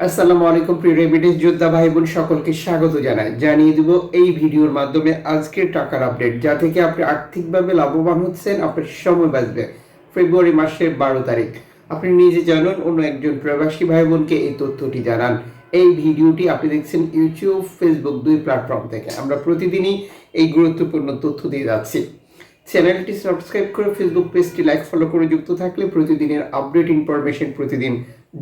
আসসালামু আলাইকুম, প্রিয় রেমিটেন্স যোদ্ধা ভাই বোন সকলকে স্বাগত জানাই। জানিয়ে দিব, এই ভিডিওর মাধ্যমে আজকের টাকার আপডেট। যা থেকে আপনি আর্থিকভাবে লাভবান হচ্ছেন, আপনার সময় বাঁচবে। ফেব্রুয়ারি মাসের বারো তারিখ। আপনি নিজে জানুন, অন্য একজন প্রবাসী ভাই বোনকে এই তথ্যটি জানান। এই ভিডিওটি আপনি দেখছেন ইউটিউব, ফেসবুক, দুই প্ল্যাটফর্ম থেকে। আমরা প্রতিদিনই এই গুরুত্বপূর্ণ তথ্য দিয়ে যাচ্ছি। চ্যানেলটি সাবস্ক্রাইব করে ফেসবুক পেজটি লাইক ফলো করে যুক্ত থাকলে প্রতিদিনের আপডেট ইনফরমেশন প্রতিদিন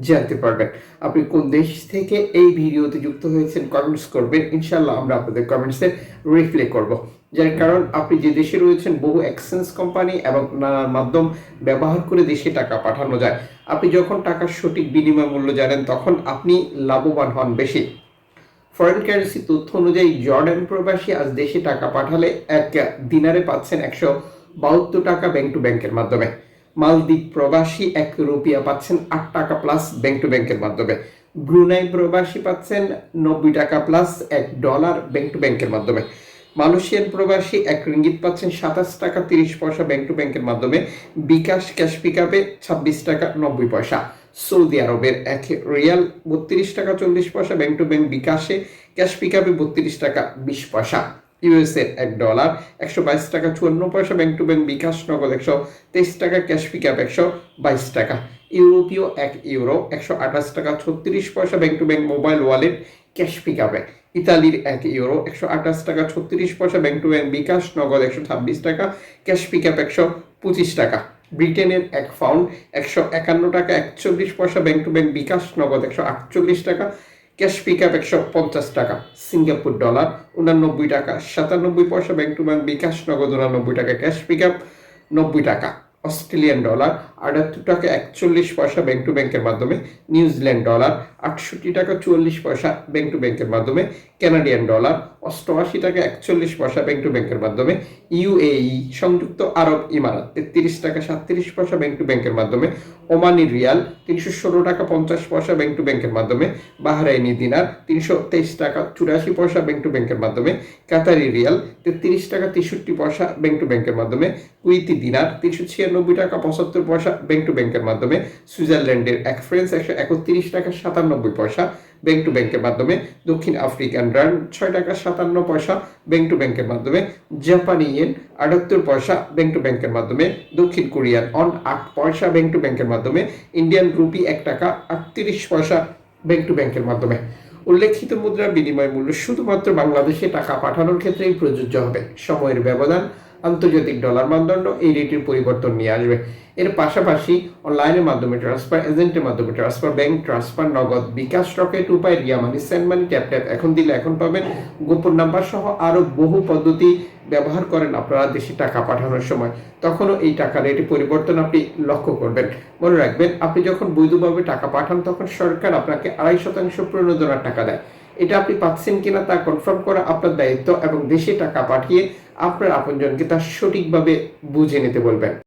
জানতে পারবেন। আপনি কোন দেশ থেকে এই ভিডিওতে যুক্ত হয়েছেন কমেন্টস করবেন। ইনশাল্লাহ আমরা আপনাদের কমেন্টসে রিপ্লাই করব। যার কারণ আপনি যে দেশে রয়েছেন, বহু এক্সচেঞ্জ কোম্পানি এবং নানান মাধ্যম ব্যবহার করে দেশে টাকা পাঠানো যায়। আপনি যখন টাকার সঠিক বিনিময় মূল্য জানেন, তখন আপনি লাভবান হন বেশি। ফরেন কারেন্সি তথ্য অনুযায়ী জর্ডান প্রবাসী আজ দেশে টাকা পাঠালে এক দিনারে পাচ্ছেন একশো বাহাত্তর টাকা ব্যাংক টু ব্যাংকের মাধ্যমে। মালদ্বীপ প্রবাসী এক রুপিয়া পাচ্ছেন আট টাকা প্লাস ব্যাংক টু ব্যাংকের মাধ্যমে। ব্রুনাই প্রবাসী পাচ্ছেন নব্বই টাকা প্লাস এক ডলার ব্যাংক টু ব্যাংকের মাধ্যমে। মালয়েশিয়ান প্রবাসী এক রিঙ্গিত পাচ্ছেন সাতাশ টাকা তিরিশ পয়সা ব্যাংক টু ব্যাংকের মাধ্যমে। বিকাশ ক্যাশ পিকআপে ছাব্বিশ টাকা নব্বই পয়সা। সৌদি আরবের এক রিয়াল বত্রিশ টাকা চল্লিশ পয়সা, ব্যাংক টু ব্যাংক বিকাশে ক্যাশ পিকআপে বত্রিশ টাকা বিশ পয়সা। ইউএসএ এক ডলার, একশো বাইশ টাকা চুয়ান্ন পয়সা, ব্যাংক টু ব্যাংক বিকাশ নগদ একশো তেইশ টাকা, ক্যাশ পিকআপ একশো বাইশ টাকা। ইউরোপীয় এক ইউরো, একশো আঠাশ টাকা ছত্রিশ পয়সা, bank to bank mobile wallet cash পিকআপে। ইতালির এক ইউরো, একশো আঠাশ টাকা ছত্রিশ পয়সা, ব্যাংক টু ব্যাংক বিকাশ নগদ একশো ছাব্বিশ টাকা, ক্যাশ পিকআপ একশো পঁচিশ টাকা। ব্রিটেনের এক ফাউন্ড একশো একান্ন টাকা, একচল্লিশ পয়সা ব্যাংক টু ব্যাংক বিকাশ, নগদ একশো আটচল্লিশ টাকা ক্যাশ পিক আপ একশো পঞ্চাশ টাকা, সিঙ্গাপুর ডলার উনানব্বই টাকা, সাতানব্বই পয়সা ব্যাংক টু ব্যাংক বিকাশ, নগদ উনানব্বই টাকা ক্যাশ পিক আপ নব্বই টাকা। অস্ট্রেলিয়ান ডলার আটাত্তর টাকা একচল্লিশ পয়সা ব্যাংক টু ব্যাংকের মাধ্যমে নিউজিল্যান্ড ডলার আটষট্টি টাকা চুয়াল্লিশ পয়সা ব্যাংক টু ব্যাংকের মাধ্যমে কানাডিয়ান ডলার অষ্টআশি টাকা একচল্লিশ পয়সা ব্যাংক টু ব্যাংকের মাধ্যমে ইউএই সংযুক্ত আরব ইমারাত, তেত্রিশ টাকা সাতত্রিশ পয়সা ব্যাংক টু ব্যাংকের মাধ্যমে ওমানি রিয়াল, তিনশো ষোলো টাকা পঞ্চাশ পয়সা ব্যাংক টু ব্যাংকের মাধ্যমে বাহরাইনি দিনার, তিনশো তেইশ টাকা চুরাশি পয়সা ব্যাংক টু ব্যাংকের মাধ্যমে কাতারি রিয়াল, তেত্রিশ টাকা তেষট্টি পয়সা ব্যাংক টু ব্যাংকের মাধ্যমে কুইতি দিনার, তিনশো ছিয়ানব্বই টাকা, পঁচাত্তর পয়সা ব্যাংক টু ব্যাংকের মাধ্যমে। সুইজারল্যান্ডের এক ফ্রেন্স একশো একত্রিশ টাকা, সাতানব্বই পয়সা ব্যাংক টু ব্যাংকের মাধ্যমে। দক্ষিণ আফ্রিকান রান ছয় টাকা, সাতান্ন পয়সা ব্যাংক টু ব্যাংকের মাধ্যমে। জাপানি ইয়েন আটাত্তর পয়সা ব্যাংক টু ব্যাংকের মাধ্যমে। দক্ষিণ কোরিয়ান অন আট পয়সা ব্যাংক টু ব্যাংকের মাধ্যমে। ইন্ডিয়ান রুপি এক টাকা, আটত্রিশ পয়সা ব্যাংক টু ব্যাংকের মাধ্যমে। উল্লেখিত মুদ্রার বিনিময় মূল্য শুধুমাত্র বাংলাদেশে টাকা পাঠানোর ক্ষেত্রেই প্রযোজ্য হবে। সময়ের ব্যবধান আন্তর্জাতিক ডলার মানদণ্ড এই রেটের পরিবর্তন নিয়ে আসবে। এর পাশাপাশি অনলাইনের মাধ্যমে ট্রান্সফার এজেন্টের মাধ্যমে transfer bank transfer Nagad, bKash Rocket, Upay, Ria money send money tap tap এখন দিলে এখন পাবেন গোপন নাম্বার সহ আরও বহু পদ্ধতি ব্যবহার করেন আপনারা দেশে টাকা পাঠানোর সময়। তখনও এই টাকা রেটে পরিবর্তন আপনি লক্ষ্য করবেন। মনে রাখবেন, আপনি যখন বৈধভাবে টাকা পাঠান, তখন সরকার আপনাকে আড়াই শতাংশ প্রণোদনার টাকা দেয়। এটা আপনি পাচ্ছেন কিনা তা কনফার্ম করা আপনার দায়িত্ব এবং দেশে টাকা পাঠিয়ে আপনার আপনজনকে তা সঠিকভাবে বুঝে নিতে বলবেন।